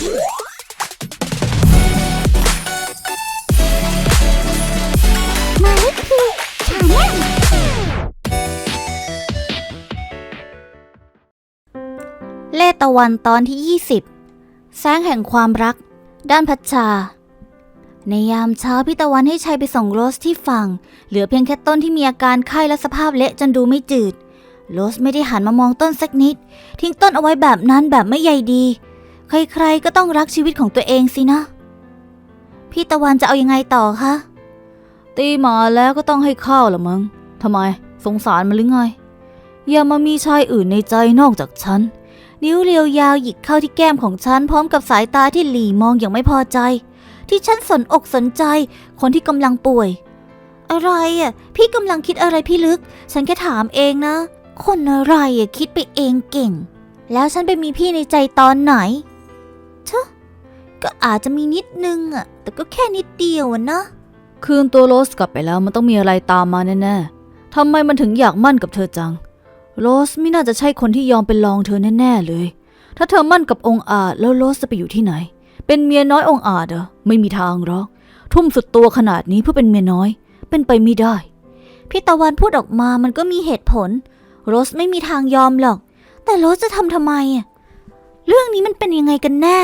มาลิคีชาแนลเล่ตะวันตอนที่ 20 แสงแห่งความรัก ด้านพัชชา ในยามเช้าพี่ตะวันให้ชัยไปส่งโรสที่ฝั่ง เหลือเพียงแค่ต้นที่มีอาการไข้และสภาพเละจนดูไม่จืดโรสไม่ได้หันมามองต้นสักนิด ทิ้งต้นเอาไว้แบบนั้นแบบไม่ใยดี ใครๆก็ต้องรักชีวิตของตัวเองสินะ พี่ตะวันจะเอายังไงต่อคะ ตีหมาแล้วก็ต้องให้ข้าวละมั้งทำไม สงสารมันหรือไง อย่ามามีชายอื่นในใจนอกจากฉัน นิ้วเรียวยาวหยิกเข้าที่แก้มของฉันพร้อมกับสายตาที่หลีมองอย่างไม่พอใจ ที่ฉันสนอกสนใจ คนที่กำลังป่วย อะไรอะ พี่กำลังคิดอะไรพี่ลึก ฉันแค่ถามเองนะ คนอะไรอะคิดไปเองเก่ง แล้วฉันไปมีพี่ในใจตอนไหน ก็อาจจะมีนิดนึงอะแต่ก็แค่นิดเดียวอะนะคืนตัวโรสกลับไปแล้วมันต้องมีอะไรตามมาแน่ๆทำไมมันถึงอยากมั่นกับเธอจัง โรสไม่น่าจะใช่คนที่ยอมเป็นรองเธอแน่ๆเลย ถ้าเธอมั่นกับองค์อาจแล้วโรสจะไปอยู่ที่ไหน เป็นเมียน้อยองค์อาจเหรอไม่มีทางหรอก ทุ่มสุดตัวขนาดนี้เพื่อเป็นเมียน้อย เป็นไปไม่ได้ พี่ตะวันพูดออกมามันก็มีเหตุผล โรสไม่มีทางยอมหรอก แต่โรสจะทำทำไมอะเรื่องนี้มันเป็นยังไงกันแน่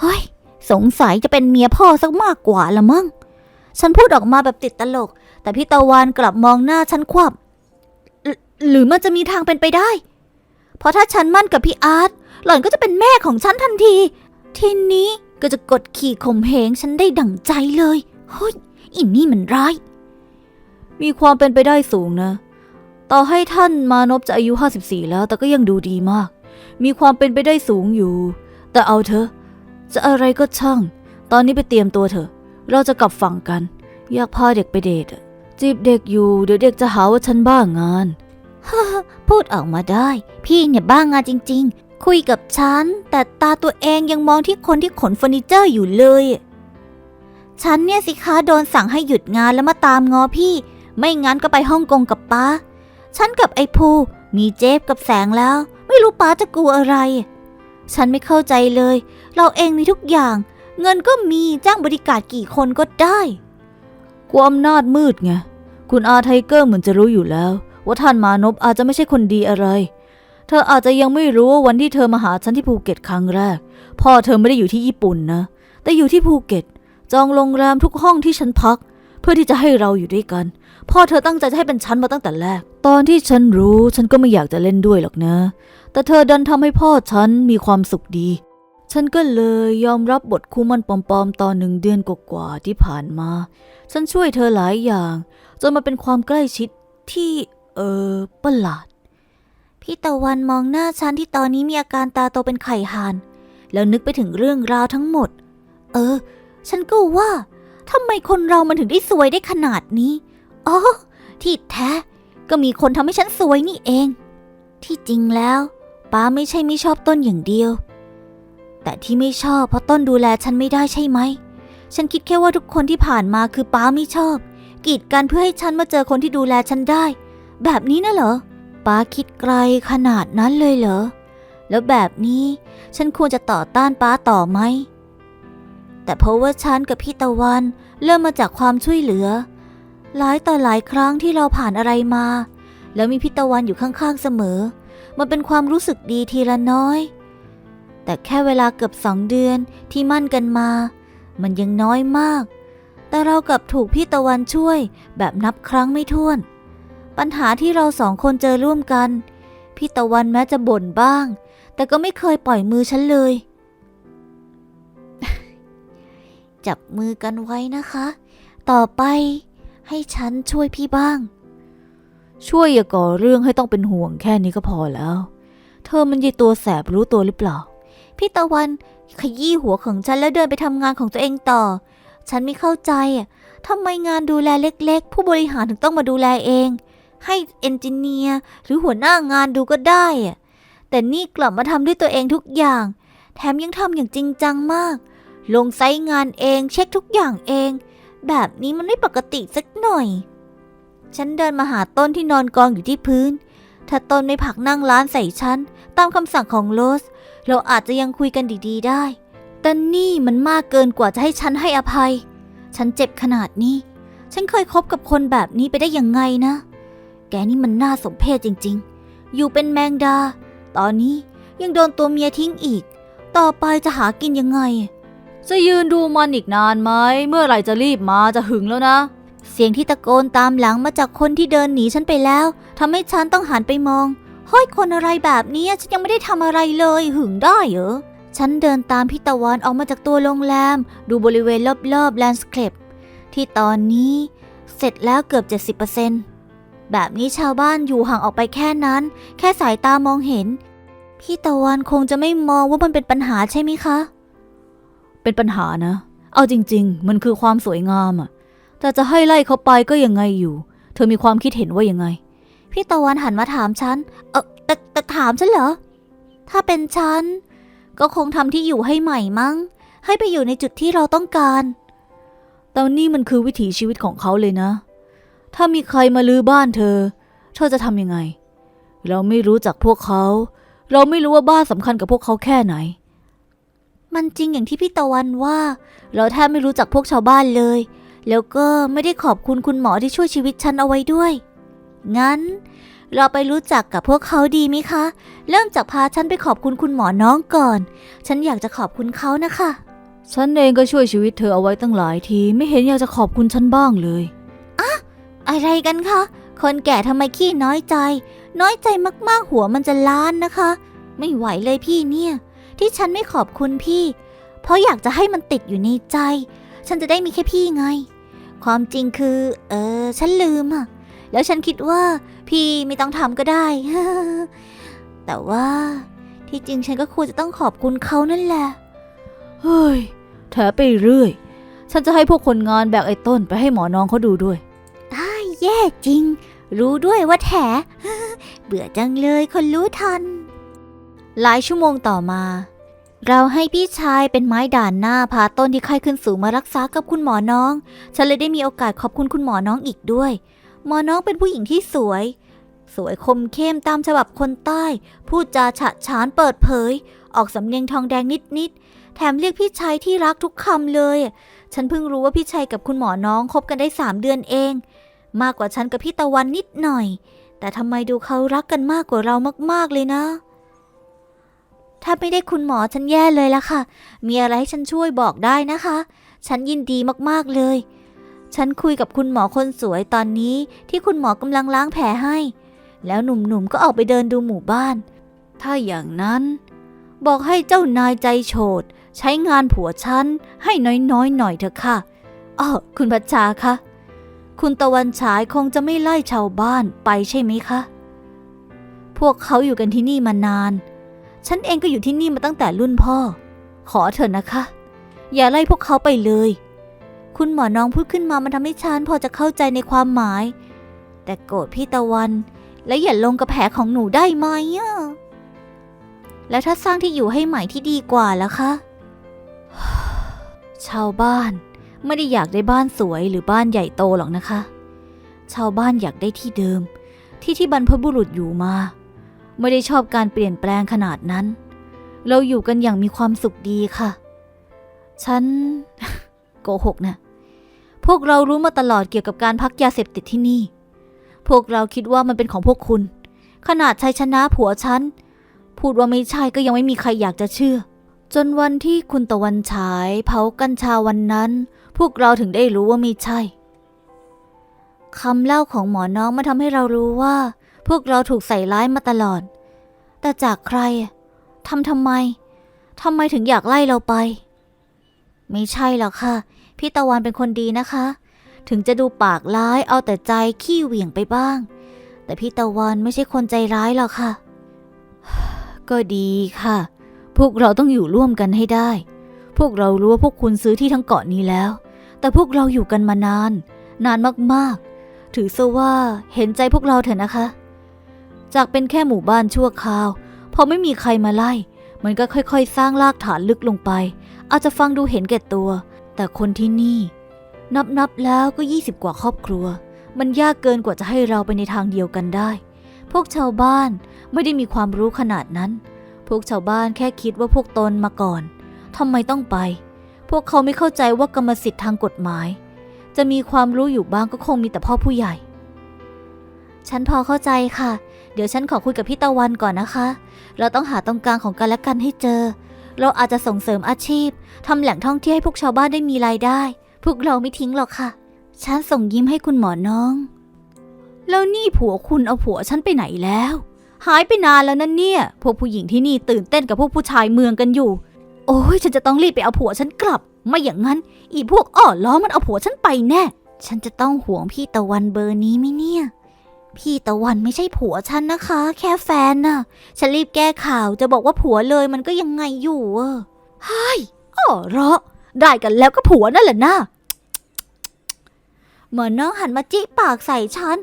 เฮ้ย สงสัยจะเป็นเมียพ่อสักมากกว่าละมั้ง ฉันพูดออกมาแบบติดตลก แต่พี่ตะวันกลับมองหน้าฉันควับหรือมันจะมีทางเป็นไปได้ เพราะถ้าฉันมั่นกับพี่อาร์ตหล่อนก็จะเป็นแม่ของฉันทันที ทีนี้ก็จะกดขี่ข่มเหงฉันได้ดั่งใจเลย เฮ้ยอินนี่มันร้าย มีความเป็นไปได้สูงนะ ต่อให้ท่านมานพจะอายุ 54 แล้ว แต่ก็ยังดูดีมาก มีความเป็นไปได้สูงอยู่ แต่เอาเถอะ จะอะไรก็ช่าง ตอนนี้ไปเตรียมตัวเถอะ เราจะกลับฝั่งกัน อยากพาเด็กไปเดทอะจีบเด็กอยู่ เดี๋ยวเด็กจะหาว่าฉันบ้างานฮพูดออกมาได้ พี่เนี่ยบ้างงานจริง ๆ คุยกับฉัน แต่ตาตัวเองยังมองที่คนที่ขนเฟอร์นิเจอร์อยู่เลย ฉันเนี่ยสิคะโดนสั่งให้หยุดงานแล้วมาตามงอพี่ ไม่งั้นก็ไปฮ่องกงกับป้า ฉันกับไอ้ภูมีเจฟกับแสงแล้ว ไม่รู้ป้าจะกลัวอะไร ฉันไม่เข้าใจเลย เราเองมีทุกอย่าง เงินก็มีจ้างบริการกี่คนก็ได้กวอำนาจมืดไง คุณอาไทเกอร์เหมือนจะรู้อยู่แล้ว ว่าท่านมานพอาจจะไม่ใช่คนดีอะไร เธออาจจะยังไม่รู้ว่าวันที่เธอมาหาฉันที่ภูเก็ตครั้งแรก พ่อเธอไม่ได้อยู่ที่ญี่ปุ่นนะ แต่อยู่ที่ภูเก็ต จองโรงแรมทุกห้องที่ฉันพัก พื่อที่จะให้เราอยู่ด้วยกัน พ่อเธอตั้งใจจะให้เป็นฉันมาตั้งแต่แรก ตอนที่ฉันรู้ฉันก็ไม่อยากจะเล่นด้วยหรอกนะ แต่เธอดันทำให้พ่อฉันมีความสุขดี ฉันก็เลยยอมรับบทคู่มันปลอมๆตอนหนึ่งเดือนกว่าๆที่ผ่านมา ฉันช่วยเธอหลายอย่าง จนมาเป็นความใกล้ชิดที่เออประหลาด พี่ตะวันมองหน้าฉันที่ตอนนี้มีอาการตาโตเป็นไข่หาน แล้วนึกไปถึงเรื่องราวทั้งหมด เออ ฉันก็ว่า ทำไมคนเรามันถึงได้สวยได้ขนาดนี้ อ๋อ ที่แท้ ก็มีคนทำให้ฉันสวยนี่เอง ที่จริงแล้วป้าไม่ใช่ไม่ชอบต้นอย่างเดียว แต่ที่ไม่ชอบเพราะต้นดูแลฉันไม่ได้ใช่ไหม ฉันคิดแค่ว่าทุกคนที่ผ่านมาคือป้าไม่ชอบ กีดกันเพื่อให้ฉันมาเจอคนที่ดูแลฉันได้ แบบนี้นะเหรอป้าคิดไกลขนาดนั้นเลยเหรอ แล้วแบบนี้ฉันควรจะต่อต้านป้าต่อไหม แต่เพราะว่าฉันกับพี่ตะวันเริ่มมาจากความช่วยเหลือ หลายต่อหลายครั้งที่เราผ่านอะไรมา แล้วมีพี่ตะวันอยู่ข้างๆเสมอ มันเป็นความรู้สึกดีทีละน้อย แต่แค่เวลาเกือบสองเดือนที่มั่นกันมา มันยังน้อยมาก แต่เรากลับถูกพี่ตะวันช่วยแบบนับครั้งไม่ถ้วน ปัญหาที่เราสองคนเจอร่วมกัน พี่ตะวันแม้จะบ่นบ้าง แต่ก็ไม่เคยปล่อยมือฉันเลย จับมือกันไว้นะคะ ต่อไปให้ฉันช่วยพี่บ้าง ช่วยอย่าก่อเรื่องให้ต้องเป็นห่วงแค่นี้ก็พอแล้ว เธอมันยีตัวแสบรู้ตัวหรือเปล่า พี่ตะวันขยี้หัวของฉันแล้วเดินไปทำงานของตัวเองต่อ ฉันไม่เข้าใจทำไมงานดูแลเล็กๆ ผู้บริหารถึงต้องมาดูแลเอง ให้เอนจิเนียร์หรือหัวหน้างานดูก็ได้แต่นี่กลับมาทำด้วยตัวเองทุกอย่าง แถมยังทำอย่างจริงจังมาก ลงไซต์งานเองเช็คทุกอย่างเอง แบบนี้มันไม่ปกติสักหน่อย ฉันเดินมาหาต้นที่นอนกองอยู่ที่พื้น ถ้าต้นไม่ผลักนั่งร้านใส่ฉัน ตามคำสั่งของโรสเราอาจจะยังคุยกันดี ๆ ได้ แต่นี่มันมากเกินกว่าจะให้ฉันให้อภัย ฉันเจ็บขนาดนี้ ฉันเคยคบกับคนแบบนี้ไปได้ยังไงนะ แกนี่มันน่าสมเพชจริง ๆ อยู่เป็นแมงดา ตอนนี้ยังโดนตัวเมียทิ้งอีก ต่อไปจะหากินยังไง จะยืนดูมันอีกนานไหม เมื่อไหร่จะรีบมาจะหึงแล้วนะ เสียงที่ตะโกนตามหลังมาจากคนที่เดินหนีฉันไปแล้วทำให้ฉันต้องหันไปมองเฮ้ยคนอะไรแบบนี้ฉันยังไม่ได้ทำอะไรเลย หึงได้เหรอฉันเดินตามพี่ตะวันออกมาจากตัวโรงแรม ดูบริเวณรอบๆแลนด์สเคปที่ตอนนี้เสร็จแล้วเกือบ 70%แบบนี้ชาวบ้านอยู่ห่างออกไปแค่นั้น แค่สายตามองเห็น พี่ตะวันคงจะไม่มองว่ามันเป็นปัญหาใช่ไหมคะ เป็นปัญหานะ เอาจริง ๆ มันคือความสวยงามอะแต่จะให้ไล่เขาไปก็ยังไงอยู่ เธอมีความคิดเห็นว่ายังไง พี่ตะวันหันมาถามฉัน เออแต่แต่ถามฉันเหรอ ถ้าเป็นฉัน ก็คงทำที่อยู่ให้ใหม่มั้ง ให้ไปอยู่ในจุดที่เราต้องการ แต่นี่มันคือวิถีชีวิตของเขาเลยนะ ถ้ามีใครมาลือบ้านเธอ เธอจะทำยังไง เราไม่รู้จักพวกเขา เราไม่รู้ว่าบ้านสำคัญกับพวกเขาแค่ไหน มันจริงอย่างที่พี่ตะวันว่า เราแทบไม่รู้จักพวกชาวบ้านเลย แล้วก็ไม่ได้ขอบคุณคุณหมอที่ช่วยชีวิตฉันเอาไว้ด้วย งั้น เราไปรู้จักกับพวกเขาดีไหมคะ เริ่มจากพาฉันไปขอบคุณคุณหมอน้องก่อน ฉันอยากจะขอบคุณเขานะคะ ฉันเองก็ช่วยชีวิตเธอเอาไว้ตั้งหลายที ไม่เห็นอยากจะขอบคุณฉันบ้างเลยอะไรกันคะ คนแก่ทำไมขี้น้อยใจ น้อยใจมากๆหัวมันจะล้านนะคะ ไม่ไหวเลยพี่เนี่ย ที่ฉันไม่ขอบคุณพี่ เพราะอยากจะให้มันติดอยู่ในใจ ฉันจะได้มีแค่พี่ไง ความจริงคือ เออ ฉันลืมอะแล้วฉันคิดว่า พี่ไม่ต้องทำก็ได้ แต่ว่าที่จริงฉันก็ควรจะต้องขอบคุณเขานั่นแหละ เฮ้ยแถไปเรื่อย ฉันจะให้พวกคนงานแบกไอ้ต้นไปให้หมอน้องเขาดูด้วยอ้ายแย่จริง รู้ด้วยว่าแถ เบื่อจังเลยคนรู้ทัน หลายชั่วโมงต่อมา เราให้พี่ชายเป็นไม้ด่านหน้าพาต้นที่ไข้ขึ้นสูงมารักษากับคุณหมอน้อง ฉันเลยได้มีโอกาสขอบคุณคุณหมอน้องอีกด้วย หมอน้องเป็นผู้หญิงที่สวย สวยคมเข้มตามฉบับคนใต้ พูดจาฉะฉานเปิดเผย ออกสำเนียงทองแดงนิดๆ แถมเรียกพี่ชายที่รักทุกคำเลย ฉันเพิ่งรู้ว่าพี่ชายกับคุณหมอน้องคบกันได้สามเดือนเอง มากกว่าฉันกับพี่ตะวันนิดหน่อย แต่ทำไมดูเขารักกันมากกว่าเรามากๆเลยนะ ถ้าไม่ได้คุณหมอฉันแย่เลยละค่ะ มีอะไรให้ฉันช่วยบอกได้นะคะ ฉันยินดีมากๆเลย ฉันคุยกับคุณหมอคนสวยตอนนี้ที่คุณหมอกำลังล้างแผลให้ แล้วหนุ่มๆก็ออกไปเดินดูหมู่บ้าน ถ้าอย่างนั้น บอกให้เจ้านายใจโฉดใช้งานผัวฉันให้น้อยๆหน่อยเถอะค่ะอ้อคุณพัชชาคะคุณตะวันฉายคงจะไม่ไล่ชาวบ้านไปใช่ไหมคะ พวกเขาอยู่กันที่นี่มานาน ฉันเองก็อยู่ที่นี่มาตั้งแต่รุ่นพ่อ ขอเถอะนะคะ อย่าไล่พวกเขาไปเลย คุณหมอน้องพูดขึ้นมามันทำให้ฉันพอจะเข้าใจในความหมาย แต่โกรธพี่ตะวัน และอย่าลงกับแผลของหนูได้ไหมอะแล้วถ้าสร้างที่อยู่ให้ใหม่ที่ดีกว่าล่ะคะ ชาวบ้านไม่ได้อยากได้บ้านสวยหรือบ้านใหญ่โตหรอกนะคะ ชาวบ้านอยากได้ที่เดิม ที่ที่บรรพบุรุษอยู่มา ไม่ได้ชอบการเปลี่ยนแปลงขนาดนั้น เราอยู่กันอย่างมีความสุขดีค่ะ ฉัน โกหกนะ พวกเรารู้มาตลอดเกี่ยวกับการพักยาเสพติดที่นี่ พวกเราคิดว่ามันเป็นของพวกคุณ ขนาดชัยชนะผัวฉัน พูดว่าไม่ใช่ก็ยังไม่มีใครอยากจะเชื่อ จนวันที่คุณตะวันฉายเผากัญชาวันนั้น พวกเราถึงได้รู้ว่าไม่ใช่คำเล่าของหมอน้องมาทำให้เรารู้ว่า พวกเราถูกใส่ร้ายมาตลอด แต่จากใครทำทำไมทำไมถึงอยากไล่เราไป ไม่ใช่หรอกค่ะ พี่ตะวันเป็นคนดีนะคะ ถึงจะดูปากร้ายเอาแต่ใจขี้เหวี่ยงไปบ้าง แต่พี่ตะวันไม่ใช่คนใจร้ายหรอกค่ะ ก็ดีค่ะ พวกเราต้องอยู่ร่วมกันให้ได้ พวกเรารู้ว่าพวกคุณซื้อที่ทั้งเกาะนี้แล้ว แต่พวกเราอยู่กันมานาน นานมากๆ ถือซะว่าเห็นใจพวกเราเถอะนะคะ จากเป็นแค่หมู่บ้านชั่วคราว พอไม่มีใครมาไล่ มันก็ค่อยๆ สร้างรากฐานลึกลงไป อาจจะฟังดูเห็นแก่ตัว แต่คนที่นี่ นับๆแล้วก็ 20 กว่าครอบครัว มันยากเกินกว่าจะให้เราไปในทางเดียวกันได้ พวกชาวบ้านไม่ได้มีความรู้ขนาดนั้น พวกชาวบ้านแค่คิดว่าพวกตนมาก่อนทำไมต้องไป พวกเขาไม่เข้าใจว่ากรรมสิทธิ์ทางกฎหมาย จะมีความรู้อยู่บ้างก็คงมีแต่พ่อผู้ใหญ่ ฉันพอเข้าใจค่ะ เดี๋ยวฉันขอคุยกับพี่ตะวันก่อนนะคะ เราต้องหาตรงกลางของกันและกันให้เจอ เราอาจจะส่งเสริมอาชีพทำแหล่งท่องเที่ยวให้พวกชาวบ้านได้มีรายได้ พวกเราไม่ทิ้งหรอกค่ะ ฉันส่งยิ้มให้คุณหมอน้อง แล้วนี่ผัวคุณเอาผัวฉันไปไหนแล้ว หายไปนานแล้วนั่นเนี่ย พวกผู้หญิงที่นี่ตื่นเต้นกับพวกผู้ชายเมืองกันอยู่ โอ้ยฉันจะต้องรีบไปเอาผัวฉันกลับ ไม่อย่างนั้น อีพวกอ่อนล้อมันเอาผัวฉันไปแน่ ฉันจะต้องห่วงพี่ตะวันเบอร์นี้ไหมเนี่ย พี่ตะวันไม่ใช่ผัวฉันนะคะ แค่แฟนน่ะ ฉันรีบแก้ข่าวจะบอกว่าผัวเลยมันก็ยังไงอยู่อะเฮ้ยอ๋อเหรอได้กันแล้วก็ผัวนั่นแหละนะเหมือนน้องหันมาจี้ปากใส่ฉัน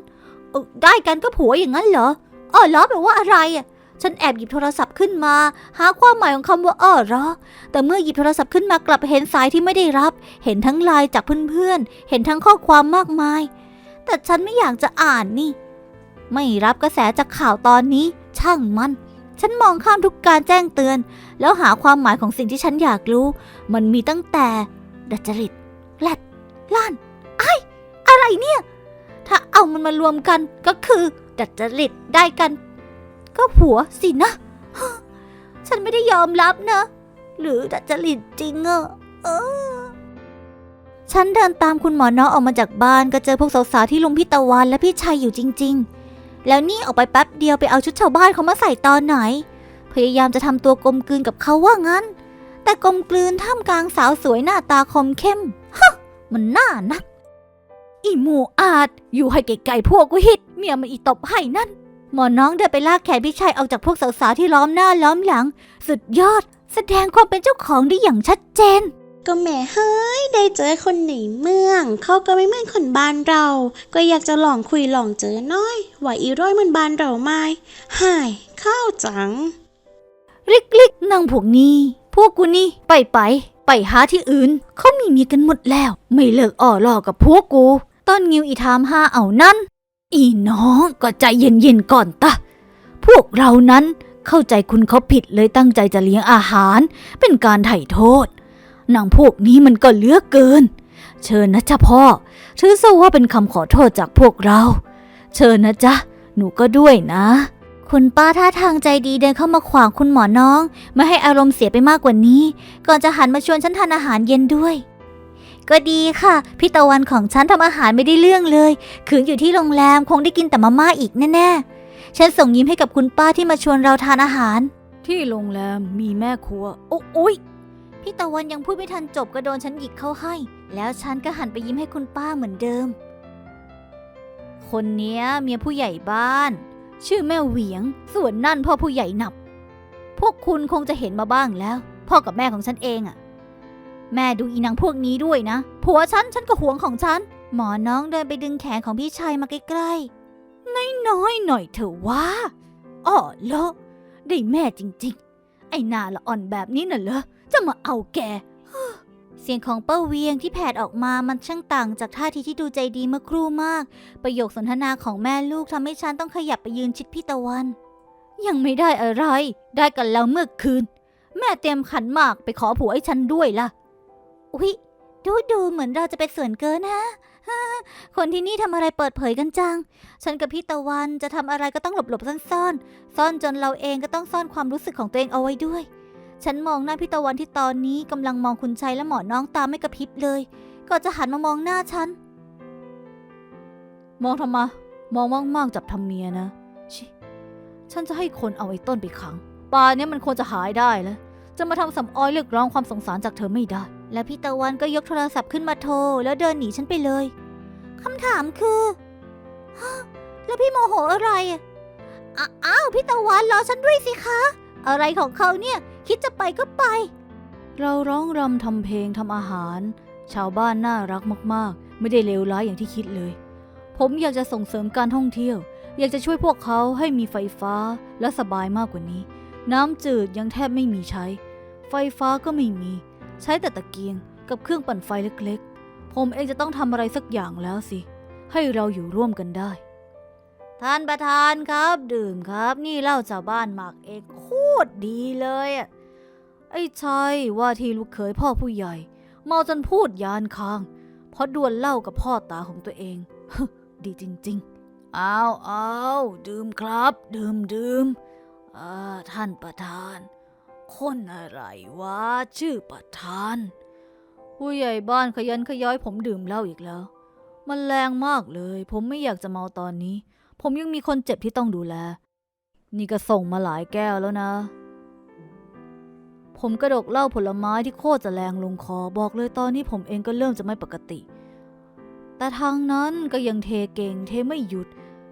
ได้กันก็ผัวอย่างนั้นเหรออ๋อเหรอแปลว่าอะไรอะฉันแอบหยิบโทรศัพท์ขึ้นมา หาความหมายของคำว่าอ๋อเหรอ แต่เมื่อหยิบโทรศัพท์ขึ้นมากลับเห็นสายที่ไม่ได้รับ เห็นทั้งไลน์จากเพื่อนๆ เห็นทั้งข้อความมากมาย แต่ฉันไม่อยากจะอ่านนี่ ไม่รับกระแสจากข่าวตอนนี้ ช่างมัน ฉันมองข้ามทุกการแจ้งเตือน แล้วหาความหมายของสิ่งที่ฉันอยากรู้ มันมีตั้งแต่ ดัจจริตแลดล้านไอ้อะไรเนี่ย ถ้าเอามันมารวมกันก็คือ ดัจจริตได้กัน ก็ผัวสินะ ฉันไม่ได้ยอมรับนะ หรือดัจจริตจริงอะเออฉันเดินตามคุณหมอน้อออกมาจากบ้านก็เจอพวกสาวๆที่ลุมพี่ตะวันและพี่ชัยอยู่จริงๆ แล้วนี่ออกไปแป๊บเดียวไปเอาชุดชาวบ้านเขามาใส่ตอนไหน พยายามจะทำตัวกลมกลืนกับเขาว่างั้น แต่กลมกลืนท่ามกลางสาวสวยหน้าตาคมเข้มฮะมันน่านัก อีหมูอาจอยู่ให้ไกลๆพวกกูหิดเมียมันอีตบให้นั่น หมอน้องเดินไปลากแขนพี่ชัยออกจากพวกสาวๆที่ล้อมหน้าล้อมหลัง สุดยอด แสดงความเป็นเจ้าของได้อย่างชัดเจน ก็แหม่เฮ้ย ได้เจอคนในเมือง เขาก็ไม่เหมือนคนบ้านเรา ก็อยากจะลองคุยลองเจอน้อยว่าอีร้อยมันบ้านเราไหมหายข้าวจัง ลิกลิกนางพวกนี้ พวกกูนี่ ไปไป ไปหาที่อื่น เขามีเมียกันหมดแล้ว ไม่เลิกอ่อล่อกับพวกกู ต้นงิวอีทามห้าเอานั่น อีน้องก็ใจเย็นๆก่อนตะ พวกเรานั้นเข้าใจคุณเขาผิดเลยตั้งใจจะเลี้ยงอาหาร เป็นการไถ่โทษ นางพวกนี้มันก็เลือกเกิน เชิญนะจ๊ะพ่อ ถือซะว่าเป็นคำขอโทษจากพวกเรา เชิญนะจ๊ะ หนูก็ด้วยนะ คุณป้าท่าทางใจดีเดินเข้ามาขวางคุณหมอน้อง ไม่ให้อารมณ์เสียไปมากกว่านี้ ก่อนจะหันมาชวนฉันทานอาหารเย็นด้วย ก็ดีค่ะ พี่ตะวันของฉันทำอาหารไม่ได้เรื่องเลย คืนอยู่ที่โรงแรมคงได้กินแต่มาม่าอีกแน่ๆ ฉันส่งยิ้มให้กับคุณป้าที่มาชวนเราทานอาหาร ที่โรงแรมมีแม่ครัว โอ้ย พี่ตะวันยังพูดไม่ทันจบก็โดนฉันหยิกเข้าให้ แล้วฉันก็หันไปยิ้มให้คุณป้าเหมือนเดิม คนเนี้ยเมียผู้ใหญ่บ้าน ชื่อแม่เหวียง ส่วนนั่นพ่อผู้ใหญ่หนับ พวกคุณคงจะเห็นมาบ้างแล้ว พ่อกับแม่ของฉันเองอะแม่ดูอีนางพวกนี้ด้วยนะ ผัวฉันฉันก็หวงของฉัน หมอน้องเดินไปดึงแขนของพี่ชายมาใกล้ๆ น้อยๆหน่อยเถอะว่าอ๋อเหรอได้แม่จริง ๆ ไอ้หนาละอ่อนแบบนี้น่ะเหรอ จะมาเอาแก เสียงของเป้าเวียงที่แผดออกมามันช่างต่างจากท่าทีที่ดูใจดีเมื่อครู่มาก ประโยคสนทนาของแม่ลูกทำให้ฉันต้องขยับไปยืนชิดพี่ตะวัน ยังไม่ได้อะไร ได้กันแล้วเมื่อคืน แม่เตรียมขันหมากไปขอผัวให้ฉันด้วยล่ะ อุ๊ย ดูดูเหมือนเราจะไปส่วนเกินนะคนที่นี่ทำอะไรเปิดเผยกันจัง ฉันกับพี่ตะวันจะทำอะไรก็ต้องหลบหลบๆซ่อนๆ ซ่อนจนเราเองก็ต้องซ่อนความรู้สึกของตัวเองเอาไว้ด้วย ฉันมองหน้าพี่ตะวันที่ตอนนี้กำลังมองคุณชัยและหมอน้องตาไม่กระพริบเลย ก็จะหันมามองหน้าฉัน มองทำไมมองมากๆจับทำเมียนะชิฉันจะให้คนเอาไอ้ต้นไปขังป่าเนี้ยมันควรจะหายได้แล้ว จะมาทำสำออยเรียกร้องความสงสารจากเธอไม่ได้ แล้วพี่ตะวันก็ยกโทรศัพท์ขึ้นมาโทร แล้วเดินหนีฉันไปเลยคำถามคือฮะแล้วพี่โมโหอะไรอะอ้าวพี่ตะวันรอฉันด้วยสิคะ อะไรของเขาเนี่ย คิดจะไปก็ไป เราร้องรำทำเพลงทำอาหาร ชาวบ้านน่ารักมากๆ ไม่ได้เลวร้ายอย่างที่คิดเลย ผมอยากจะส่งเสริมการท่องเที่ยว อยากจะช่วยพวกเขาให้มีไฟฟ้าและสบายมากกว่านี้ น้ำจืดยังแทบไม่มีใช้ ไฟฟ้าก็ไม่มี ใช้แต่ตะเกียงกับเครื่องปั่นไฟเล็กๆ ผมเองจะต้องทำอะไรสักอย่างแล้วสิ ให้เราอยู่ร่วมกันได้ ท่านประธานครับ ดื่มครับ นี่เหล้าชาวบ้านหมักเองโคตรดีเลยอะไอ้ชัยว่าที่ลูกเขยพ่อผู้ใหญ่ เมาจนพูดยานค้าง เพราะดวลเหล้ากับพ่อตาของตัวเอง ดีจริงๆเอาเอาดื่มครับ ดื่มดื่มอ่าท่านประธาน คนอะไรวะชื่อประธาน ผู้ใหญ่บ้านขยันขย้อยผมดื่มเหล้าอีกแล้ว มันแรงมากเลย ผมไม่อยากจะเมาตอนนี้ ผมยังมีคนเจ็บที่ต้องดูแล นี่ก็ส่งมาหลายแก้วแล้วนะ ผมกระดกเหล้าผลไม้ที่โคตรจะแรงลงคอบอกเลยตอนนี้ผมเองก็เริ่มจะไม่ปกติ แต่ทางนั้นก็ยังเทเก่งเทไม่หยุด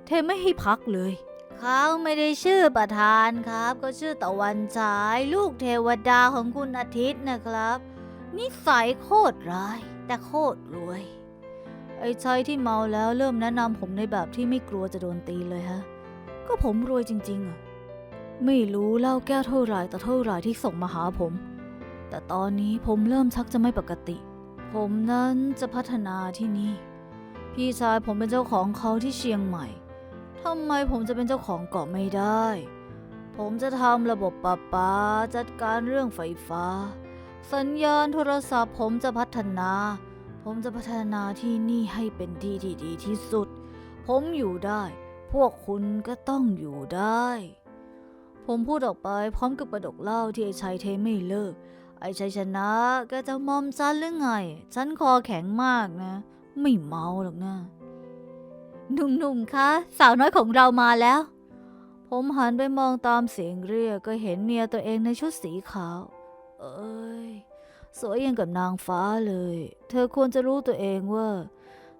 เทไม่ให้พักเลยเขาไม่ได้ชื่อประธานครับ ก็ชื่อตะวันฉาย ลูกเทวดาของคุณอาทิตย์นะครับ นิสัยโคตรร้าย แต่โคตรรวย ไอ้ชายที่เมาแล้วเริ่มแนะนำผมในแบบที่ไม่กลัวจะโดนตีเลยฮะ ก็ผมรวยจริง ๆอะไม่รู้เหล่าแก้วเท่าไร่ต่เท่าไรที่ส่งมาหาผม แต่ตอนนี้ผมเริ่มชักจะไม่ปกติ ผมนั้นจะพัฒนาที่นี่ พี่ชายผมเป็นเจ้าของเขาที่เชียงใหม่ทำไมผมจะเป็นเจ้าของเกาะไม่ได้ ผมจะทำระบบประปาจัดการเรื่องไฟฟ้า สัญญาณโทรศัพท์ผมจะพัฒนา ผมจะพัฒนาที่นี่ให้เป็นที่ที่ดีที่สุด ผมอยู่ได้ พวกคุณก็ต้องอยู่ได้ ผมพูดออกไปพร้อมกับประดกเหล้าที่ไอ้ชัยเทไม่เลิก ไอ้ชัยชนะแกจะมอมฉันหรือไง ฉันคอแข็งมากนะ ไม่เมาหรอกนะ หนุ่มๆ คะ สาวน้อยของเรามาแล้ว ผมหันไปมองตามเสียงเรียกก็เห็นเมียตัวเองในชุดสีขาว เอ้ย สวยยังกับนางฟ้าเลย เธอควรจะรู้ตัวเองว่า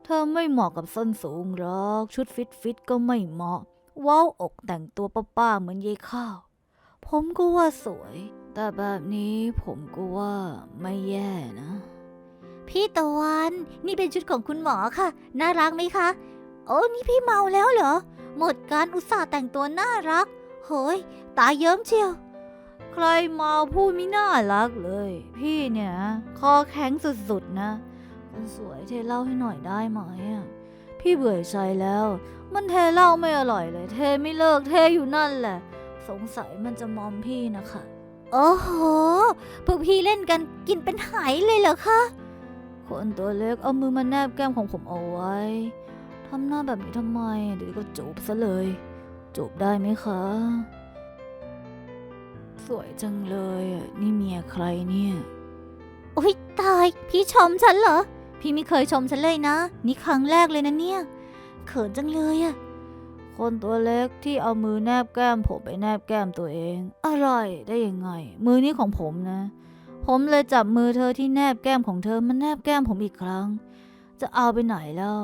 เธอไม่เหมาะกับส้นสูงหรอก ชุดฟิตฟิตก็ไม่เหมาะ ว้าวอกแต่งตัวป้าๆเหมือนยายข้าว ผมก็ว่าสวย แต่แบบนี้ผมก็ว่าไม่แย่นะ พี่ตะวันนี่เป็นชุดของคุณหมอค่ะ น่ารักไหมคะ โอ้นี่พี่เมาแล้วเหรอ หมดการอุตส่าห์แต่งตัวน่ารัก เฮ้ย ตาเยิ้มเชียว ใครมาพูดไม่น่ารักเลย พี่เนี่ยคอแข็งสุดๆนะคนสวยเทเล้าให้หน่อยได้ไหมอะพี่เบื่อใจแล้ว มันเทเล้าไม่อร่อยเลย เทไม่เลิกเทอยู่นั่นแหละ สงสัยมันจะมอมพี่นะคะโอ้โหพวกพี่เล่นกันกินเป็นไหายเลยเหรอคะคนตัวเล็กเอามือมาแนบแก้มของผมเอาไว้ทำหน้าแบบนี้ทำไมเดี๋ยวก็จูบซะเลยจูบได้ไหมคะ สวยจังเลยอะนี่เมียใครเนี่ย อุ้ยตาย พี่ชมฉันเหรอ พี่ไม่เคยชมฉันเลยนะ นี่ครั้งแรกเลยนะเนี่ย เขินจังเลยอะคนตัวเล็กที่เอามือแนบแก้มผมไปแนบแก้มตัวเอง อะไรได้ยังไง มือนี้ของผมนะ ผมเลยจับมือเธอที่แนบแก้มของเธอมันแนบแก้มผมอีกครั้ง จะเอาไปไหนแล้ว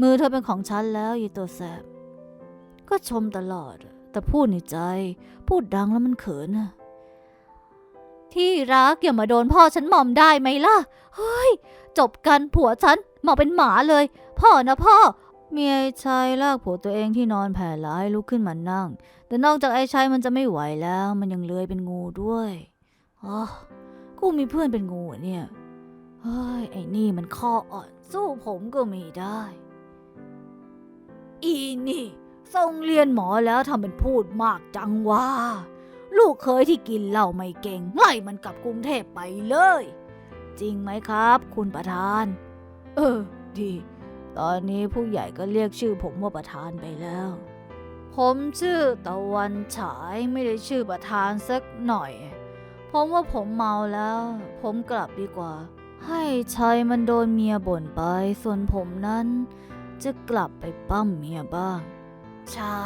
มือเธอเป็นของฉันแล้วยีตัวแสบ ก็ชมตลอด แต่พูดในใจ พูดดังแล้วมันเขินอะที่รักอย่ามาโดนพ่อฉันหม่อมได้ไหมล่ะ เฮ้ย จบกันผัวฉันหมอกเป็นหมาเลย พ่อนะพ่อ เมียไอชายลากผัวตัวเองที่นอนแผ่ลายลุกขึ้นมานั่ง แต่นอกจากไอ้ชายมันจะไม่ไหวแล้ว มันยังเลื้อยเป็นงูด้วยอ๋อกูมีเพื่อนเป็นงูเหรอเนี่ยเฮ้ยไอ้นี่มันข้ออ่อนสู้ผมก็ไม่ได้ อีนี่ ส่งเรียนหมอแล้วทำเป็นพูดมากจังวะลูกเคยที่กินเหล้าไม่เก่ง ไล่มันกลับกรุงเทพไปเลย จริงไหมครับ คุณประธาน เออ ดี ตอนนี้ผู้ใหญ่ก็เรียกชื่อผมว่าประธานไปแล้ว ผมชื่อตะวันฉายไม่ได้ชื่อประธานสักหน่อย ผมว่าผมเมาแล้ว ผมกลับดีกว่า ให้ชัยมันโดนเมียบ่นไป ส่วนผมนั้น จะกลับไปปั้มเมียบ้าง ใช่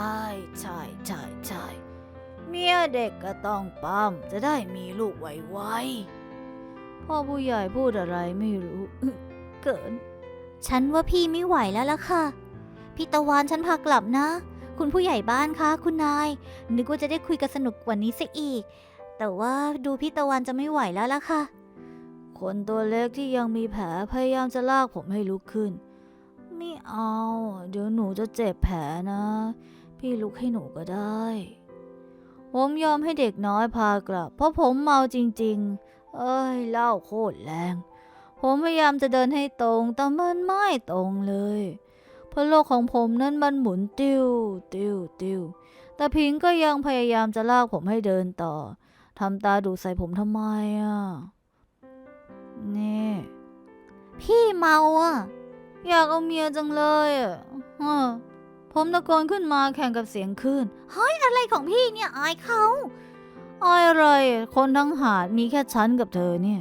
ใช่ใช่ใช่เมียเด็กก็ต้องปั้มจะได้มีลูกไวๆพ่อผู้ใหญ่พูดอะไรไม่รู้ เกิน ฉันว่าพี่ไม่ไหวแล้วล่ะค่ะ พี่ตะวันฉันพากลับนะ คุณผู้ใหญ่บ้านคะคุณนาย นึกว่าจะได้คุยกันสนุกกว่านี้ซะอีก แต่ว่าดูพี่ตะวันจะไม่ไหวแล้วล่ะค่ะ คนตัวเล็กที่ยังมีแผลพยายามจะลากผมให้ลุกขึ้น ไม่เอา เดี๋ยวหนูจะเจ็บแผลนะ พี่ลุกให้หนูก็ได้ ผมยอมให้เด็กน้อยพากลับ เพราะผมเมาจริง ๆ เอ้ยเหล้าโคตรแรง ผมพยายามจะเดินให้ตรง แต่มันไม่ตรงเลยพเพราะโลกของผมนั้นมันหมุนติ้ว ติ้ว ติ้ว แต่พิงก็ยังพยายามจะลากผมให้เดินต่อทำตาดูใส่ผมทำไมอะ นี่ พี่เมาอะ อยากเอาเมียจังเลยอะผมตะโกนขึ้นมาแข่งกับเสียงคลื่นอะไรของพี่เนี่ยอายเขาอายอะไรคนทั้งหาดมีแค่ฉันกับเธอเนี่ย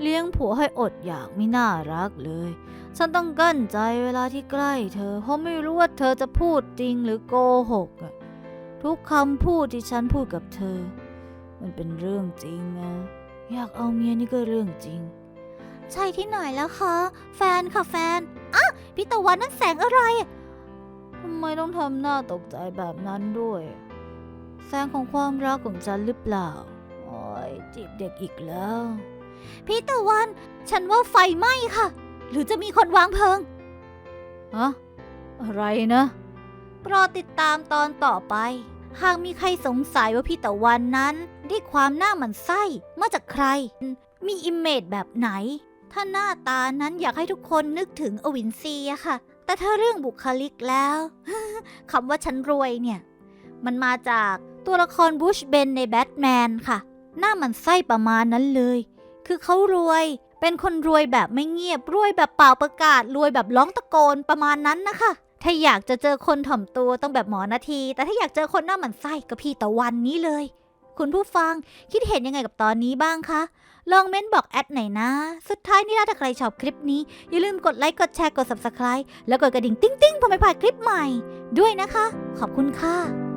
เลี้ยงผัวให้อดอยากไม่น่ารักเลย ฉันต้องกั้นใจเวลาที่ใกล้เธอ เพราะไม่รู้ว่าเธอจะพูดจริงหรือโกหกอะทุกคำพูดที่ฉันพูดกับเธอ มันเป็นเรื่องจริงอะอยากเอาเมียนี่ก็เรื่องจริง ใช่ที่ไหนแล้วคะ แฟนค่ะแฟน พี่ตะวันนั่นแสงอะไรทำไมต้องทำหน้าตกใจแบบนั้นด้วย แสงของความรักของฉันหรือเปล่า โอ้ยจีบเด็กอีกแล้ว พี่ตะวัน ฉันว่าไฟไหม้ค่ะ หรือจะมีคนวางเพลิงฮะอะไรนะรดติดตามตอนต่อไป หากมีใครสงสัยว่าพี่ตะวันนั้น ได้ความหน้าหมันไส้มาจากใคร มีอิมเมจแบบไหน ถ้าหน้าตานั้นอยากให้ทุกคนนึกถึงอวินซีอะค่ะ แต่ถ้าเรื่องบุคลิกแล้ว คำว่าฉันรวยเนี่ย มันมาจากตัวละครบูชเบนในแบทแมนค่ะ หน้าหมันไส้ประมาณนั้นเลย คือเขารวย เป็นคนรวยแบบไม่เงียบ รวยแบบเปล่าประกาศ รวยแบบร้องตะโกนประมาณนั้นนะคะ ถ้าอยากจะเจอคนถ่อมตัวต้องแบบหมอนาที แต่ถ้าอยากเจอคนหน้าหมันไส้ก็พี่ตะวันนี้เลย คุณผู้ฟังคิดเห็นยังไงกับตอนนี้บ้างคะ ลองเม้นบอกแอดหน่อยนะ สุดท้ายนี่ถ้าใครชอบคลิปนี้ อย่าลืมกดไลค์ กดแชร์ กด subscribe แล้วกดกระดิ่ง ติ้งๆเพื่อไม่พลาดคลิปใหม่ ด้วยนะคะ ขอบคุณค่ะ